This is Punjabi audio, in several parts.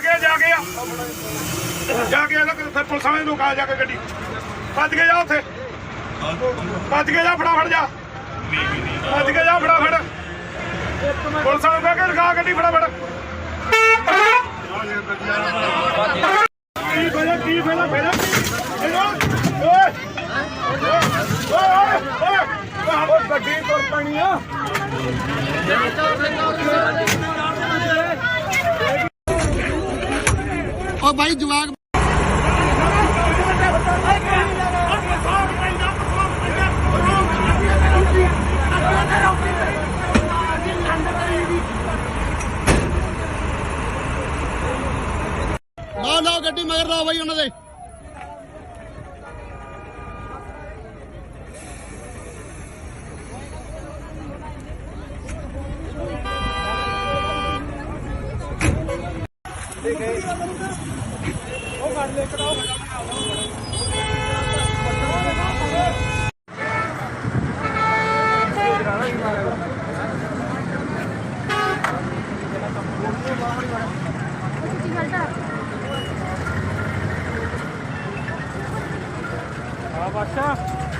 ਆ ਗਿਆ ਜਾ ਕੇ ਆ। ਜਾ ਕੇ ਇਹਦਾ ਫਿਰ ਪੁਲਿਸ ਵਾਲੇ ਨੂੰ ਕਹਾ ਜਾ ਕੇ ਗੱਡੀ। ਭੱਜ ਕੇ ਜਾ ਉੱਥੇ। ਭੱਜ ਕੇ ਜਾ ਫਟਾਫਟ ਜਾ। ਭੱਜ ਕੇ ਜਾ ਫਟਾਫਟ। ਪੁਲਿਸ ਵਾਲੇ ਨੂੰ ਕਹਿ ਕੇ ਰਖਾ ਗੱਡੀ ਫਟਾਫਟ। ਕੀ ਫਾਇਦਾ ਕੀ ਫਾਇਦਾ ਫਾਇਦਾ? ਕੀ ਓਏ ਓਏ ਓਏ ਓਏ। ਓਏ ਗੱਡੀ ਤੁਰ ਪੈਣੀ ਆ। ਉਹ ਬਾਈ ਜਵਾਕ ਲਾਓ ਗੱਡੀ ਮਗਰ ਲਾਓ ਬਾਈ ਉਹਨਾਂ ਦੇ। ਦੇ ਗਏ ਉਹ ਕੱਢ ਲੈ ਕਢਾਓ Ah, baixar?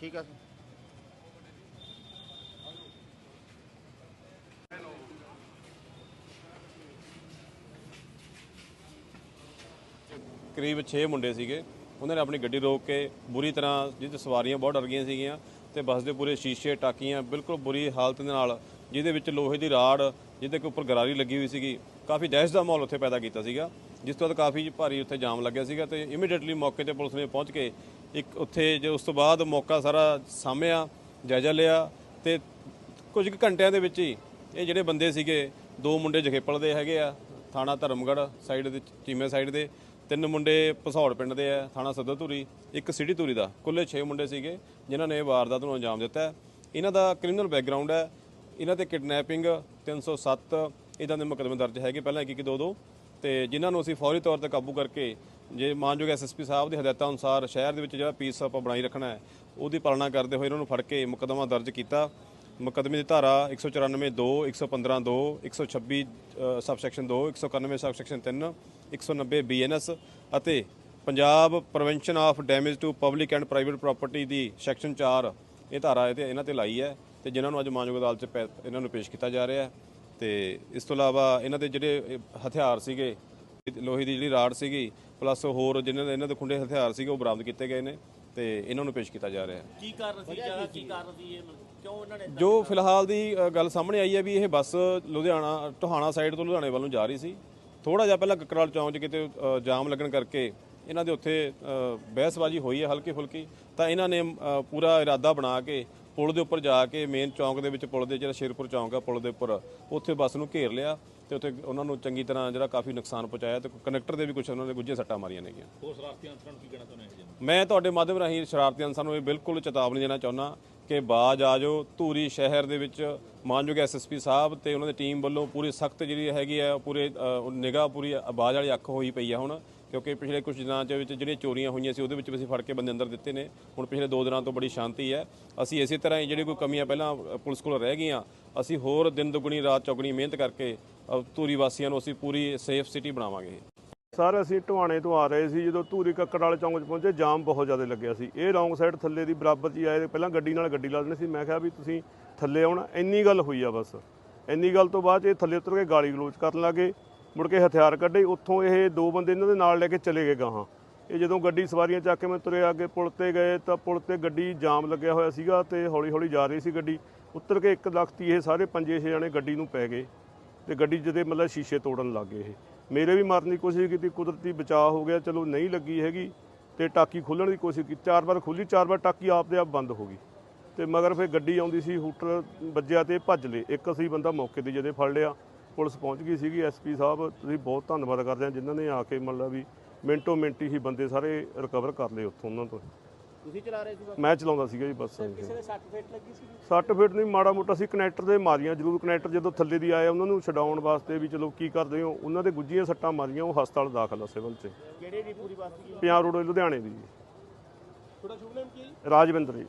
ਠੀਕ ਆ ਸਰ। ਕਰੀਬ 6 ਮੁੰਡੇ ਸੀਗੇ। ਉਹਨਾਂ ਨੇ ਆਪਣੀ ਗੱਡੀ ਰੋਕ ਕੇ ਬੁਰੀ ਤਰ੍ਹਾਂ ਜਿਹਦੇ ਸਵਾਰੀਆਂ ਬਹੁਤ ਡਰ ਗਈਆਂ ਸੀਗੀਆਂ ਤੇ ਬੱਸ ਦੇ ਪੂਰੇ ਸ਼ੀਸ਼ੇ, ਟਾਕੀਆਂ ਬਿਲਕੁਲ ਬੁਰੀ ਹਾਲਤ ਦੇ ਨਾਲ ਜਿਹਦੇ ਵਿੱਚ ਲੋਹੇ ਦੀ ਰਾੜ ਜਿਹਦੇ ਕੇ ਉੱਪਰ ਗਰਾਰੀ ਲੱਗੀ ਹੋਈ ਸੀਗੀ। ਕਾਫੀ ਦਹਿਸ਼ਤ ਦਾ ਮਾਹੌਲ ਉੱਥੇ ਪੈਦਾ ਕੀਤਾ ਸੀਗਾ। ਜਿਸ ਤੋਂ ਬਾਅਦ ਕਾਫੀ ਭਾਰੀ ਉੱਥੇ ਜਾਮ ਲੱਗਿਆ ਸੀਗਾ ਤੇ ਇਮੀਡੀਏਟਲੀ ਮੌਕੇ ਤੇ ਪੁਲਿਸ ਨੇ ਪਹੁੰਚ ਕੇ ਇੱਕ ਉੱਥੇ ਜੇ ਉਸ ਤੋਂ ਬਾਅਦ ਮੌਕਾ ਸਾਰਾ ਸਾਹਮਿਆ ਜਾਇਜ਼ਾ ਲਿਆ ਤੇ ਕੁਝ ਕੁ ਘੰਟਿਆਂ ਦੇ ਵਿੱਚ ਹੀ ਇਹ ਜਿਹੜੇ ਬੰਦੇ ਸੀਗੇ, ਦੋ ਮੁੰਡੇ ਜਖੇਪਲ ਦੇ ਹੈਗੇ ਆ, ਥਾਣਾ ਧਰਮਗੜ੍ਹ ਸਾਈਡ ਦੇ, ਚੀਮੇ ਸਾਈਡ ਦੇ, ਤਿੰਨ ਮੁੰਡੇ ਪਸੌੜ ਪਿੰਡ ਦੇ ਆ, ਥਾਣਾ ਸਦਰ ਇੱਕ ਸਿਟੀ ਧੂਰੀ ਦਾ, ਕੁੱਲੇ 6 ਮੁੰਡੇ ਸੀਗੇ ਜਿਨ੍ਹਾਂ ਨੇ ਵਾਰਦਾਤ ਨੂੰ ਅੰਜਾਮ ਦਿੱਤਾ ਇਹਨਾਂ ਦਾ ਕ੍ਰਿਮੀਨਲ ਬੈਕਗ੍ਰਾਉਂਡ ਹੈ, ਇਹਨਾਂ ਤੇ ਕਿਡਨੈਪਿੰਗ 307 ਇਦਾਂ ਦੇ ਮੁਕੱਦਮੇ ਦਰਜ ਹੈਗੇ, ਪਹਿਲਾਂ ਇੱਕ ਇੱਕ ਦੋ ਦੋ। ਤੇ ਜਿਨ੍ਹਾਂ ਨੂੰ ਅਸੀਂ ਫੌਰੀ ਤੌਰ ਤੇ ਕਾਬੂ ਕਰਕੇ ਜੇ ਮਾਨਯੋਗ ਐਸਐਸਪੀ ਸਾਹਿਬ ਦੀ ਹਦਾਇਤਾਂ ਅਨੁਸਾਰ ਸ਼ਹਿਰ ਦੇ ਵਿੱਚ ਜਿਹੜਾ ਪੀਸ ਆਪਾਂ ਬਣਾਈ ਰੱਖਣਾ ਹੈ, ਉਹਦੀ ਪਾਲਣਾ ਕਰਦੇ ਹੋਏ ਇਹਨਾਂ ਨੂੰ ਫੜ ਕੇ ਮੁਕੱਦਮਾ ਦਰਜ ਕੀਤਾ। ਮੁਕੱਦਮੇ ਦੀ ਧਾਰਾ 194 2 115 2 126 ਸਬਸੈਕਸ਼ਨ 2 191 ਸਬਸੈਕਸ਼ਨ 3 190 ਬੀਐਨਐਸ ਅਤੇ Punjab prevention of damage to public and private property the section 4 ਇਹ ਧਾਰਾ ਇਹ ਤੇ ਇਹਨਾਂ ਤੇ ਲਾਈ ਹੈ ਤੇ ਜਿਨ੍ਹਾਂ ਨੂੰ ਅੱਜ ਮਾਨਯੋਗ ਅਦਾਲਤ 'ਚ ਪੈ- ਇਹਨਾਂ ਨੂੰ ਪੇਸ਼ ਕੀਤਾ ਜਾ ਰਿਹਾ ਹੈ। ਤੇ ਇਸ ਤੋਂ ਇਲਾਵਾ ਇਹਨਾਂ ਦੇ ਜਿਹੜੇ ਹਥਿਆਰ ਸੀਗੇ ਲੋਹੇ ਦੀ ਜਿਹੜੀ ਰਾੜ ਸੀਗੀ ਪਲੱਸ ਹੋਰ ਜਿਨ੍ਹਾਂ ਦੇ ਇਹਨਾਂ ਦੇ ਖੁੰਡੇ ਹਥਿਆਰ ਸੀਗੇ ਉਹ ਬਰਾਮਦ ਕੀਤੇ ਗਏ ਨੇ ਤੇ ਇਹਨਾਂ ਨੂੰ ਪੇਸ਼ ਕੀਤਾ ਜਾ ਰਿਹਾ ਹੈ। ਕੀ ਕਾਰਨ ਸੀ? ਜਾਂ ਕੀ ਕਾਰਨ ਸੀ ਇਹ? ਕਿਉਂ ਇਹਨਾਂ ਨੇ ਜੋ ਫਿਲਹਾਲ ਦੀ ਗੱਲ ਸਾਹਮਣੇ ਆਈ ਹੈ ਵੀ ਇਹ ਬੱਸ ਲੁਧਿਆਣਾ ਟੋਹਾਣਾ ਸਾਈਡ ਤੋਂ ਲੁਧਿਆਣੇ ਵੱਲ ਨੂੰ ਜਾ ਰਹੀ ਸੀ। ਥੋੜਾ ਜਿਹਾ ਪਹਿਲਾਂ ਕੱਕਰਾਲ ਚੌਂਕ 'ਚ ਕਿਤੇ ਜਾਮ ਲੱਗਣ ਕਰਕੇ ਇਹਨਾਂ ਦੇ ਉੱਥੇ ਬਹਿਸਬਾਜ਼ੀ ਹੋਈ ਹੈ ਹਲਕੀ ਫੁਲਕੀ ਤਾਂ ਇਹਨਾਂ ਨੇ ਪੂਰਾ ਇਰਾਦਾ ਬਣਾ ਕੇ ਪੁਲ ਦੇ ਉੱਪਰ ਜਾ ਕੇ ਮੇਨ ਚੌਂਕ ਦੇ ਵਿੱਚ ਪੁਲ ਦੇ ਜਿਹੜਾ ਸ਼ੇਰਪੁਰ ਚੌਂਕ ਆ ਪੁਲ ਦੇ ਉੱਪਰ ਉੱਥੇ ਬੱਸ ਨੂੰ ਘੇਰ ਲਿਆ ਤੇ ਉੱਥੇ ਉਹਨਾਂ ਨੂੰ ਚੰਗੀ ਤਰ੍ਹਾਂ ਜਿਹੜਾ ਕਾਫੀ ਨੁਕਸਾਨ ਪਹੁੰਚਾਇਆ ਤੇ ਕੰਡਕਟਰ ਦੇ ਵੀ ਕੁਝ ਉਹਨਾਂ ਨੇ ਗੁੱਝੇ ਸੱਟਾਂ ਮਾਰੀਆਂ ਨੇਗੀਆਂ ਹੋਰ ਸ਼ਰਾਰਤੀ ਅੰਸਰਾਂ ਨੂੰ ਕੀ ਕਹਿਣਾ ਚਾਹੁੰਦੇ ਹੋ ਮੈਂ ਤੁਹਾਡੇ ਮਾਧਿਅਮ ਰਾਹੀਂ ਸ਼ਰਾਰਤੀ ਅਨਸਰਾਂ ਨੂੰ ਇਹ ਬਿਲਕੁਲ ਚੇਤਾਵਨੀ ਦੇਣਾ ਚਾਹੁੰਦਾ ਕਿ ਬਾਜ ਆ ਜਾਓ ਧੂਰੀ ਸ਼ਹਿਰ ਦੇ ਵਿੱਚ ਮਾਨਯੋਗ ਐਸਐਸਪੀ ਸਾਹਿਬ ਤੇ ਉਹਨਾਂ ਦੀ ਟੀਮ ਵੱਲੋਂ ਪੂਰੀ ਸਖਤ ਜਿਹੜੀ ਹੈਗੀ ਹੈ ਪੂਰੇ ਨਿਗਾਹ ਪੂਰੀ ਆਵਾਜ਼ ਵਾਲੀ ਅੱਖ ਹੋਈ ਪਈ ਆ ਹੁਣ। ਕਿਉਂਕਿ ਪਿਛਲੇ ਕੁਝ ਦਿਨਾਂ ਦੇ ਵਿੱਚ ਜਿਹੜੀਆਂ ਚੋਰੀਆਂ ਹੋਈਆਂ ਸੀ, ਉਹਦੇ ਵਿੱਚ ਵੀ ਅਸੀਂ ਫੜ ਕੇ ਬੰਦੇ ਅੰਦਰ ਦਿੱਤੇ ਨੇ। ਹੁਣ ਪਿਛਲੇ 2 ਦਿਨਾਂ ਤੋਂ ਬੜੀ ਸ਼ਾਂਤੀ ਹੈ। ਅਸੀਂ ਇਸੇ ਤਰ੍ਹਾਂ ਹੀ ਜਿਹੜੀ ਕੋਈ ਕਮੀਆਂ ਪਹਿਲਾਂ ਪੁਲਿਸ ਕੋਲ ਰਹਿ ਗਈਆਂ, ਅਸੀਂ ਹੋਰ ਦਿਨ ਦੁਗਣੀ, ਰਾਤ ਚੌਗਣੀ ਮਿਹਨਤ ਕਰਕੇ ਧੂਰੀ ਵਾਸੀਆਂ ਨੂੰ ਅਸੀਂ ਪੂਰੀ ਸੇਫ ਸਿਟੀ ਬਣਾਵਾਂਗੇ। ਸਰ, ਅਸੀਂ ਢਵਾਣੇ ਤੋਂ ਆ ਰਹੇ ਸੀ, ਜਦੋਂ ਧੂਰੀ ਕੱਕੜ ਵਾਲੇ ਚੌਂਕ 'ਚ ਪਹੁੰਚੇ, ਜਾਮ ਬਹੁਤ ਜ਼ਿਆਦਾ ਲੱਗਿਆ ਸੀ। ਇਹ ਰੌਂਗ ਸਾਈਡ ਥੱਲੇ ਦੀ ਬਰਾਬਰ 'ਚ ਆਏ, ਪਹਿਲਾਂ ਗੱਡੀ ਨਾਲ ਗੱਡੀ ਲਾ ਦੇਣੀ ਸੀ। ਮੈਂ ਕਿਹਾ ਵੀ ਤੁਸੀਂ ਥੱਲੇ ਆਉਣਾ, ਇੰਨੀ ਗੱਲ ਹੋਈ ਆ ਬਸ। ਇੰਨੀ ਗੱਲ ਤੋਂ ਬਾਅਦ 'ਚ ਇਹ ਥੱਲੇ ਉਤਰ ਕੇ ਗਾਲੀ ਗਲੋਚ ਕਰਨ ਲੱਗੇ। ਮੁੜ ਕੇ ਹਥਿਆਰ ਕੱਢੇ, ਉੱਥੋਂ ਇਹ ਦੋ ਬੰਦੇ ਇਹਨਾਂ ਦੇ ਨਾਲ ਲੈ ਕੇ ਚਲੇ ਗਏ ਗਾਹਾਂ। ਇਹ ਜਦੋਂ ਗੱਡੀ ਸਵਾਰੀਆਂ ਚੱਕ ਕੇ ਮੈਂ ਤੁਰਿਆ ਅੱਗੇ, ਪੁਲ ਤੇ ਗਏ ਤਾਂ ਪੁਲ ਤੇ ਗੱਡੀ ਜਾਮ ਲੱਗਿਆ ਹੋਇਆ ਸੀਗਾ ਤੇ ਹੌਲੀ ਹੌਲੀ ਜਾ ਰਹੀ ਸੀ ਗੱਡੀ। ਉੱਤਰ ਕੇ ਇੱਕ ਲਖਤੀ ਇਹ ਸਾਰੇ ਪੰਜੇ ਛੇ ਜਣੇ ਗੱਡੀ ਨੂੰ ਪੈ ਗਏ ਤੇ ਗੱਡੀ ਜਦੇ ਮਤਲਬ ਸ਼ੀਸ਼ੇ ਤੋੜਨ ਲੱਗ ਗਏ ਇਹ। ਮੇਰੇ ਵੀ ਮਾਰਨ ਦੀ ਕੋਸ਼ਿਸ਼ ਕੀਤੀ, ਕੁਦਰਤੀ ਬਚਾਅ ਹੋ ਗਿਆ, ਚਲੋ ਨਹੀਂ ਲੱਗੀ ਹੈਗੀ ਤੇ ਟਾਕੀ ਖੋਲਣ ਦੀ ਕੋਸ਼ਿਸ਼ ਕੀਤੀ। ਚਾਰ ਵਾਰ ਖੋਲੀ ਚਾਰ ਵਾਰ ਟਾਕੀ ਆਪ ਦੇ ਆਪ ਬੰਦ ਹੋ ਗਈ। ਤੇ ਮਗਰ ਫਿਰ ਗੱਡੀ ਆਉਂਦੀ ਸੀ, ਹੂਟਰ ਵੱਜਿਆ ਤੇ ਭੱਜ ਲਏ। ਇੱਕ ਅਸੀਂ ਬੰਦਾ ਮੌਕੇ ਤੇ ਜਦੇ ਫੜ ਲਿਆ ਪੁਲਿਸ ਪਹੁੰਚ ਗਈ ਸੀਗੀ ਐਸਪੀ ਸਾਹਿਬ ਤੁਸੀਂ ਬਹੁਤ ਧੰਨਵਾਦ ਕਰਦੇ ਹਾਂ ਜਿਨ੍ਹਾਂ ਨੇ ਆ ਕੇ ਮਤਲਬ ਵੀ ਮਿੰਟੋ ਮਿੰਟੀ ਹੀ ਬੰਦੇ ਸਾਰੇ ਰਿਕਵਰ ਕਰ ਲਏ ਉੱਥੋਂ ਉਹਨਾਂ ਤੋਂ। ਤੁਸੀਂ ਚਲਾ ਰਹੇ ਸੀ ਮੈਂ ਚਲਾਉਂਦਾ ਸੀਗਾ ਜੀ ਬੱਸ। ਕਿਸੇ ਦੇ ਸੱਟ ਫੇਟ ਲੱਗੀ ਸੀ 60 ਫੀਟ ਨਹੀਂ ਮਾੜਾ ਮੋਟਾ ਸੀ ਕਨੈਕਟਰ ਦੇ ਮਾਰੀਆਂ ਜ਼ਰੂਰ ਕਨੈਕਟਰ ਜਦੋਂ ਥੱਲੇ ਦੀ ਆਏ ਉਹਨਾਂ ਨੂੰ ਛਡਾਉਣ ਵਾਸਤੇ ਵੀ ਚਲੋ ਕੀ ਕਰਦੇ ਹੋ ਉਹਨਾਂ ਦੇ ਗੁੱਜੀਆਂ ਸੱਟਾਂ ਮਾਰੀਆਂ ਉਹ ਹਸਪਤਾਲ ਦਾਖਲ ਆ ਸਿਵਲ 'ਚ। ਕਿਹੜੇ ਦੀ ਪੂਰੀ ਸੀ ਪੰਜਾਬ ਰੋਡ ਲੁਧਿਆਣੇ ਦੀ। ਜੀ ਤੁਹਾਡਾ ਸ਼ੁਭ ਨਾਮ ਕੀ ਰਾਜਵਿੰਦਰ ਜੀ।